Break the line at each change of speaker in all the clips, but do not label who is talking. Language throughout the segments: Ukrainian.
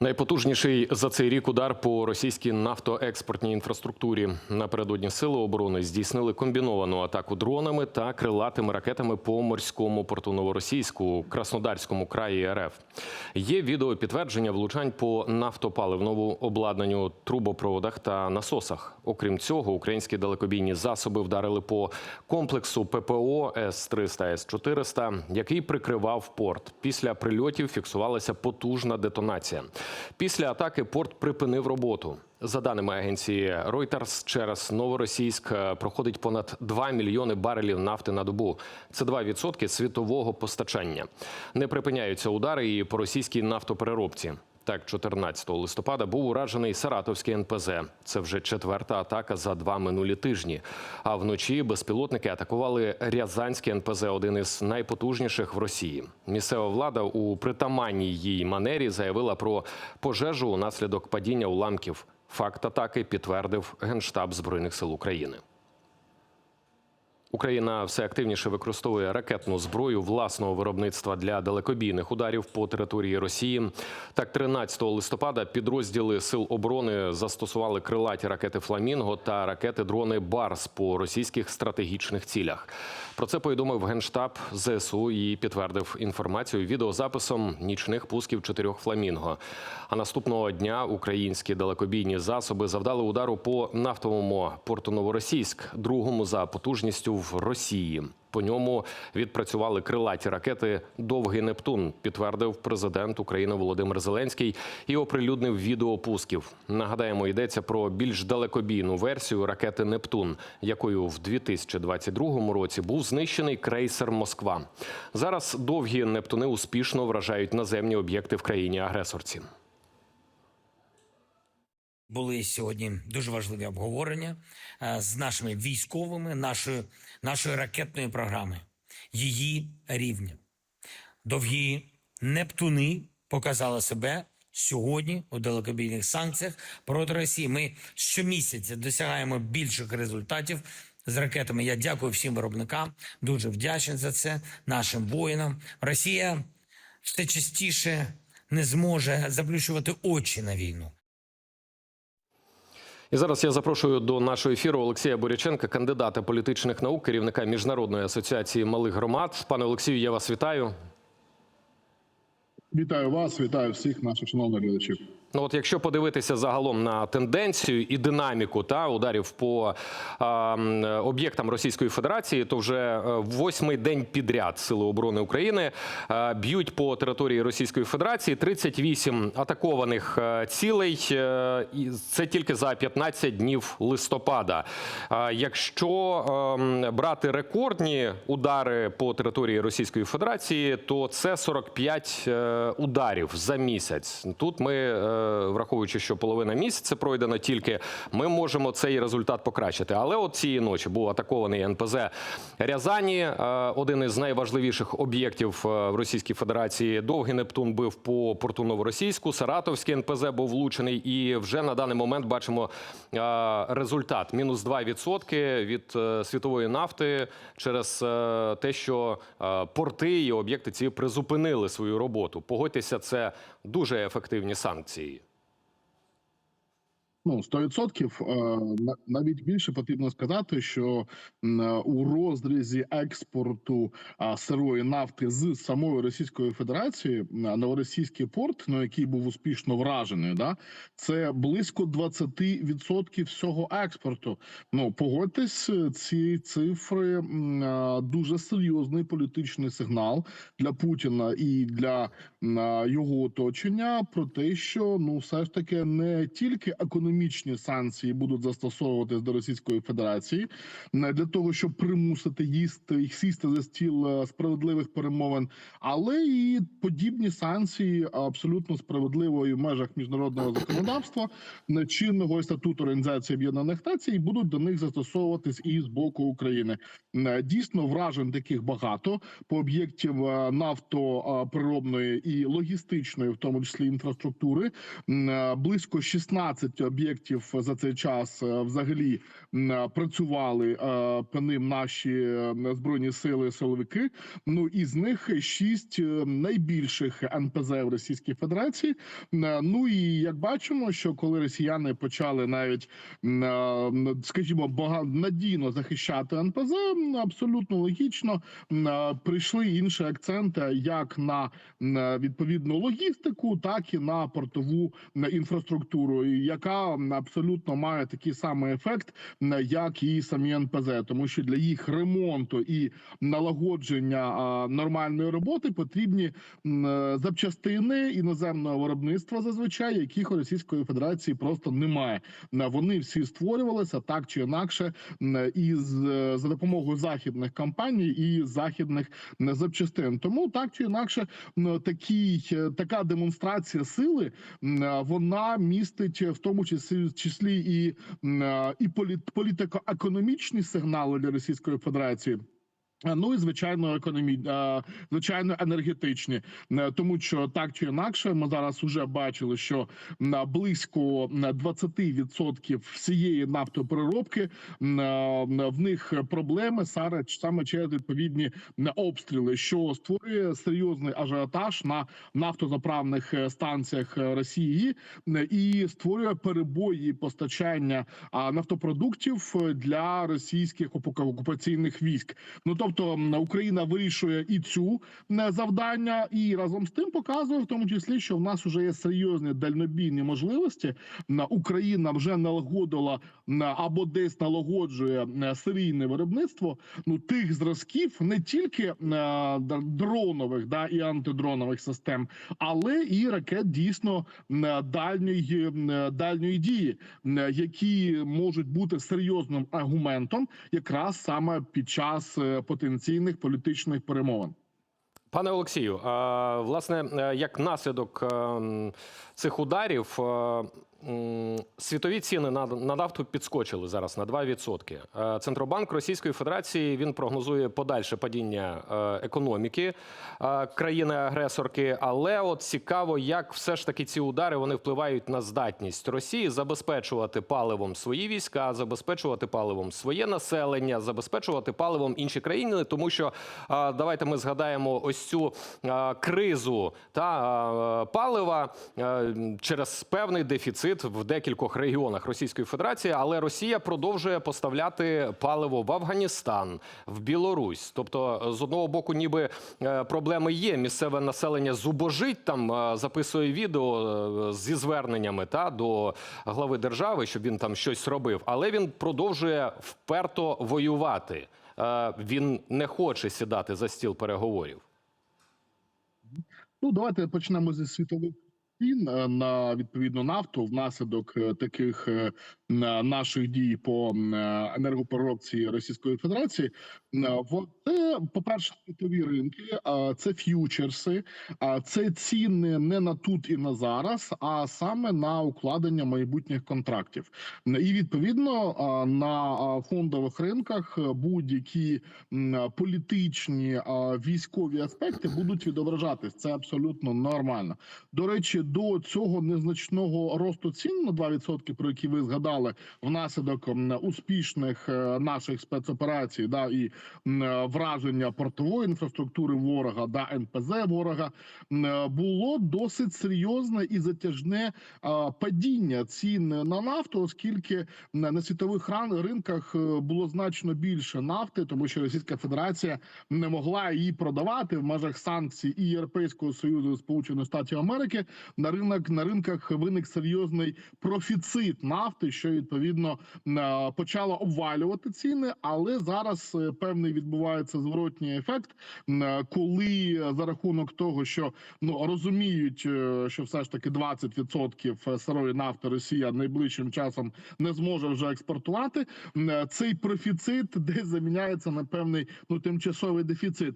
Найпотужніший за цей рік удар по російській нафтоекспортній інфраструктурі. Напередодні сили оборони здійснили комбіновану атаку дронами та крилатими ракетами по морському порту Новоросійську, Краснодарському краї РФ. Є відео підтвердження влучань по нафтопаливному обладнанню, трубопроводах та насосах. Окрім цього, українські далекобійні засоби вдарили по комплексу ППО С-300 С-400, який прикривав порт. Після прильотів фіксувалася потужна детонація. Після атаки порт припинив роботу. За даними агенції Reuters, через Новоросійськ е, проходить понад 2 мільйони барелів нафти на добу. Це 2% світового постачання. Не припиняються удари і по російській нафтопереробці. Так, 14 листопада був уражений Саратовський НПЗ. Це вже четверта атака за два минулі тижні. А вночі безпілотники атакували Рязанський НПЗ, один із найпотужніших в Росії. Місцева влада у притаманній їй манері заявила про пожежу унаслідок падіння уламків. Факт атаки підтвердив Генштаб Збройних сил України. Україна все активніше використовує ракетну зброю власного виробництва для далекобійних ударів по території Росії. Так, 13 листопада підрозділи сил оборони застосували крилаті ракети Фламінго та ракети дрони Барс по російських стратегічних цілях. Про це повідомив генштаб ЗСУ і підтвердив інформацію відеозаписом нічних пусків чотирьох фламінго. А наступного дня українські далекобійні засоби завдали удару по нафтовому порту Новоросійськ, другому за потужністю в Росії. По ньому відпрацювали крилаті ракети Довгий Нептун, підтвердив президент України Володимир Зеленський і оприлюднив відео пусків. Нагадаємо, йдеться про більш далекобійну версію ракети Нептун, якою в 2022 році був знищений крейсер Москва. Зараз довгі Нептуни успішно вражають наземні об'єкти в країні агресорці.
Були сьогодні дуже важливі обговорення е, з нашими військовими, нашої, нашої ракетної програми, її рівня. Довгі Нептуни показали себе сьогодні у далекобійних санкціях проти Росії. Ми щомісяця досягаємо більших результатів з ракетами. Я дякую всім виробникам, дуже вдячний за це нашим воїнам. Росія все частіше не зможе заплющувати очі на війну.
І зараз я запрошую до нашого ефіру Олексія Боряченка, кандидата політичних наук, керівника міжнародної асоціації малих громад. Пане Олексію, я вас вітаю.
Вітаю вас, вітаю всіх наших шановних глядачів.
Ну, от якщо подивитися загалом на тенденцію і динаміку та ударів по м, об'єктам Російської Федерації, то вже е, восьмий день підряд Сили оборони України е, б'ють по території Російської Федерації 38 атакованих е, цілей. е, Це тільки за 15 днів листопада. А Якщо ем, брати рекордні удари по території Російської Федерації, то це 45 е, ударів за місяць. Тут ми, е, враховуючи, що половина місяця пройдена тільки, ми можемо цей результат покращити. Але от цієї ночі був атакований НПЗ Рязані, е, один із найважливіших об'єктів е, в Російській Федерації. Довгий Нептун бив по порту Новоросійську, Саратовський НПЗ був влучений, і вже на даний момент бачимо е, результат: мінус 2% від е, світової нафти через е, те, що е, порти і об'єкти ці призупинили свою роботу. Погодьтеся, це дуже ефективні санкції.
Ну 100%. е, на- навіть більше потрібно сказати, що е, у розрізі експорту сирої нафти з самої Російської Федерації м, новоросійський порт, ну який був успішно вражений, да це близько 20% всього експорту. Ну погодьтесь, е, ці цифри е, дуже серйозний політичний сигнал для Путіна і для е, його оточення про те, що ну все ж таки не тільки економічні санкції будуть застосовуватись до Російської Федерації для того, щоб примусити їсти і сісти за стіл е, справедливих перемовин, але і подібні санкції абсолютно справедливо і в межах міжнародного законодавства не чинного статуту Організації Об'єднаних Націй будуть до них застосовуватись і з боку України. Е, Дійсно, вражень таких багато по об'єктів е, нафтоприробної і логістичної, в тому числі інфраструктури. Е, Близько 16 об'єктів об'єктів за цей час е, взагалі м, працювали е, по ним наші е, збройні сили силовики. Ну із них шість е, найбільших НПЗ в Російській Федерації. Е, Ну і як бачимо, що коли росіяни почали навіть е, скажімо, бага надійно захищати НПЗ, абсолютно логічно е, прийшли інші акценти як на відповідну логістику, так і на портову інфраструктуру, яка абсолютно має такий самий ефект, як і самі НПЗ, тому що для їх ремонту і налагодження нормальної роботи потрібні е, запчастини іноземного виробництва, зазвичай яких у Російської Федерації просто немає. Вони всі створювалися так чи інакше із е, за допомогою західних компаній і західних запчастин. Тому так чи інакше, м, такий е, така демонстрація сили вона містить в тому числі числі і, і політ, політико-економічні сигнали для Російської Федерації. А, Ну і звичайно, економі... звичайно, енергетичні, Е, тому що так чи інакше, ми зараз вже бачили, що на близько м, 20% всієї нафтопереробки е, в них проблеми саме через відповідні обстріли, що створює серйозний ажіотаж на нафтозаправних е, станціях е, Росії і створює перебої постачання нафтопродуктів е, для російських окуп- окупаційних військ. Ну тобто Україна вирішує і цю м, завдання, і разом з тим показує в тому числі, що в нас вже є серйозні дальнобійні можливості. Україна вже налагодила або десь налагоджує м, серійне виробництво ну тих зразків не тільки е, дронових да і антидронових систем, але і ракет дійсно дальньої дальньої дії, які можуть бути серйозним аргументом якраз саме під час е, потенційних політичних перемовин.
Пане Олексію, власне, е, як наслідок е, цих ударів, е, світові ціни на, на нафту підскочили зараз на 2%. Е, Центробанк Російської Федерації він прогнозує подальше падіння е, економіки е, країни-агресорки. Але от цікаво, як все ж таки ці удари вони впливають на здатність Росії забезпечувати паливом свої війська, забезпечувати паливом своє населення, забезпечувати паливом інші країни, тому що давайте ми згадаємо ось цю кризу та палива через певний дефіцит в декількох регіонах Російської Федерації, але Росія продовжує поставляти паливо в Афганістан, в Білорусь. Тобто, з одного боку, ніби е, проблеми є. Місцеве населення зубожить там, е, записує відео е, зі зверненнями та до глави держави, щоб він там щось робив, але він продовжує вперто воювати. Е, Він не хоче сідати за стіл переговорів.
Ну, давайте почнемо зі світових цін е, на відповідну нафту внаслідок е, таких е, наших дій по м, е, енергопереробці Російської Федерації. Це, по-перше, світові ринки, це ф'ючерси, це ціни не на тут і на зараз, а саме на укладення майбутніх контрактів. І відповідно на фондових ринках будь-які політичні військові аспекти будуть відображатись. Це абсолютно нормально. До речі, до цього незначного росту цін на 2%, про які ви згадали, внаслідок успішних е, наших спецоперацій, да і враження портової інфраструктури ворога, да НПЗ ворога було досить серйозне і затяжне падіння цін на нафту, оскільки на світових ринках е, було значно більше нафти, тому що Російська Федерація не могла її продавати в межах санкцій і Європейського союзу і Сполучених Штатів Америки. На ринок на ринках виник серйозний профіцит нафти, що відповідно е, почало обвалювати ціни. Але зараз е, певний відбувається зворотній ефект, е, коли за рахунок того, що ну розуміють, що все ж таки 20% сирої нафти Росія найближчим часом не зможе вже експортувати. Цей профіцит десь заміняється на певний ну тимчасовий дефіцит.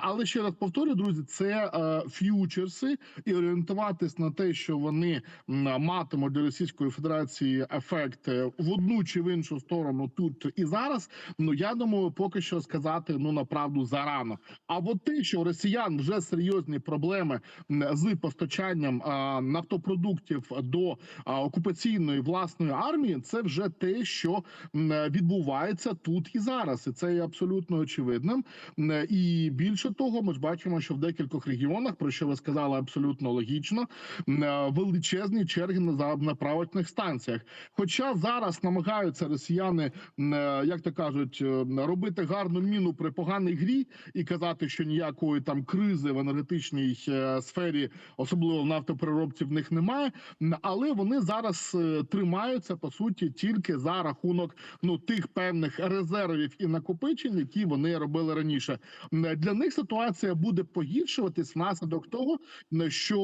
Але ще раз повторю, друзі, це ф'ючерси і орієнтуватись на те, що вони матимуть для Російської Федерації ефект е, в одну чи в іншу сторону тут і зараз. Ну я думаю, поки що сказати ну направду зарано. А от те, що росіян вже серйозні проблеми з постачанням а, нафтопродуктів до а, окупаційної власної армії, це вже те, що відбувається тут і зараз, і це є абсолютно очевидним. І більше того, ми ж бачимо, що в декількох регіонах, про що ви сказали, абсолютно логічно, величезні черги на за- на правочних станціях. Хоча зараз намагаються росіяни, е, як то кажуть, е, робити гарну міну при поганій грі і казати, що ніякої там кризи в енергетичній е, сфері, особливо в нафтопереробці, в них немає. Але вони зараз тримаються по суті тільки за рахунок ну тих певних резервів і накопичень, які вони робили раніше. Для них ситуація буде погіршуватись внаслідок того, що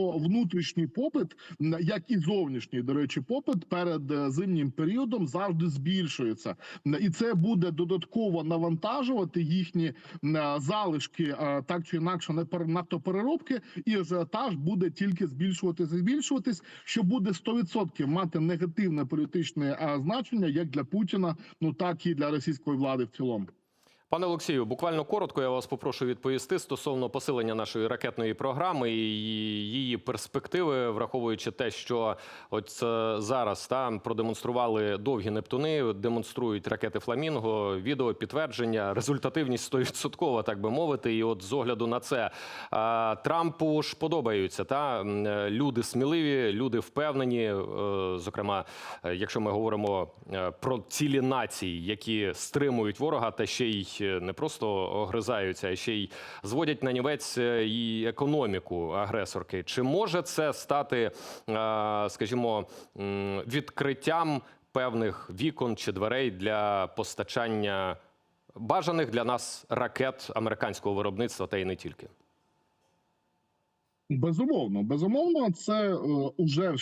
внутрішній попит, як і зовнішній, до речі, попит перед е, зимнім періодом завжди збільшується, і це буде додатково навантажувати їхні е, залишки, е, так чи інакше нафтопереробки, і ажіотаж буде тільки збільшуватись і збільшуватись, що буде 100% мати негативне політичне значення як для Путіна, ну так і для російської влади в цілому.
Пане Олексію, буквально коротко я вас попрошу відповісти стосовно посилення нашої ракетної програми і її перспективи, враховуючи те, що от е, зараз там продемонстрували довгі нептуни, демонструють ракети Фламінго, відео підтвердження, результативність 100%, так би мовити. І от з огляду на це Трампу ж подобаються та е, люди сміливі, люди впевнені. е, Зокрема, е, якщо ми говоримо е, про цілі нації, які стримують ворога, та ще й е, не просто огризаються, а ще й зводять на нівець е, і економіку агресорки. Чи може це стати, е, скажімо, відкриттям певних вікон чи дверей для постачання бажаних для нас ракет американського виробництва та й не тільки?
Безумовно, безумовно, це е, уже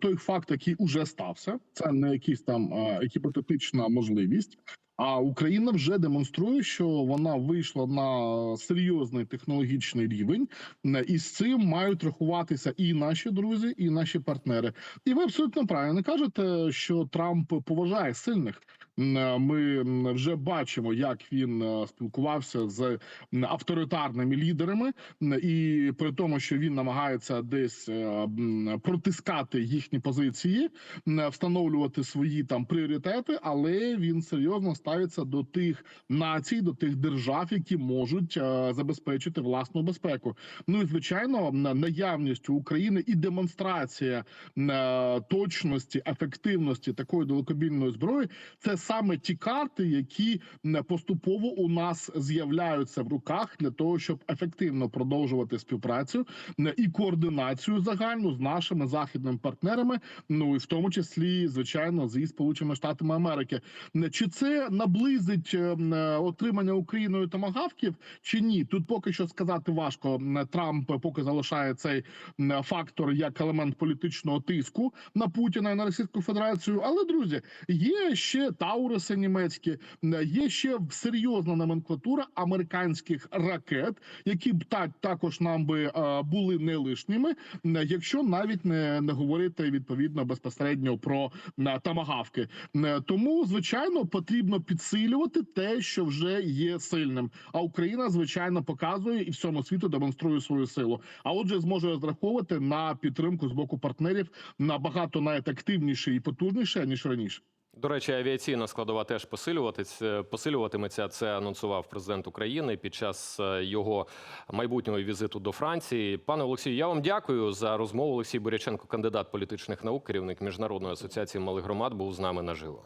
той факт, який уже стався. Це не якийсь там е, гіпотетична можливість. А Україна вже демонструє, що вона вийшла на серйозний технологічний рівень, Е, і з цим мають рахуватися і наші друзі, і наші партнери. І ви абсолютно правильно кажете, що Трамп поважає сильних. Ми вже бачимо, як він е, спілкувався з авторитарними лідерами, і при тому, що він намагається десь е, протискати їхні позиції, встановлювати свої там пріоритети, але він серйозно ставиться до тих націй, до тих держав, які можуть е, забезпечити власну безпеку. Ну і звичайно, наявність України і демонстрація е, точності, ефективності такої далекобійної зброї це саме ті карти, які поступово у нас з'являються в руках для того, щоб ефективно продовжувати співпрацю і координацію загальну з нашими західними партнерами. Ну і в тому числі, звичайно, зі сполученими штатами Америки. Чи це наблизить е, е, отримання Україною томагавків, чи ні? Тут поки що сказати важко. Трамп поки залишає цей фактор як елемент політичного тиску на Путіна і на Російську Федерацію. Але друзі, є ще Тауруси німецькі, є ще серйозна номенклатура американських ракет, які б так також нам би е, були не лишніми, якщо навіть не, не говорити відповідно безпосередньо про тамагавки. Тому звичайно потрібно підсилювати те, що вже є сильним. А Україна звичайно показує і всьому світу демонструє свою силу. А отже, зможе розраховувати на підтримку з боку партнерів набагато найефективніше і потужніше ніж раніше.
До речі, авіаційна складова теж посилюватись- посилюватиметься. Це анонсував президент України під час е, його майбутнього візиту до Франції. Пане Олексію, я вам дякую за розмову. Олексій Боряченко, кандидат політичних наук, керівник міжнародної асоціації малих громад, був з нами наживо.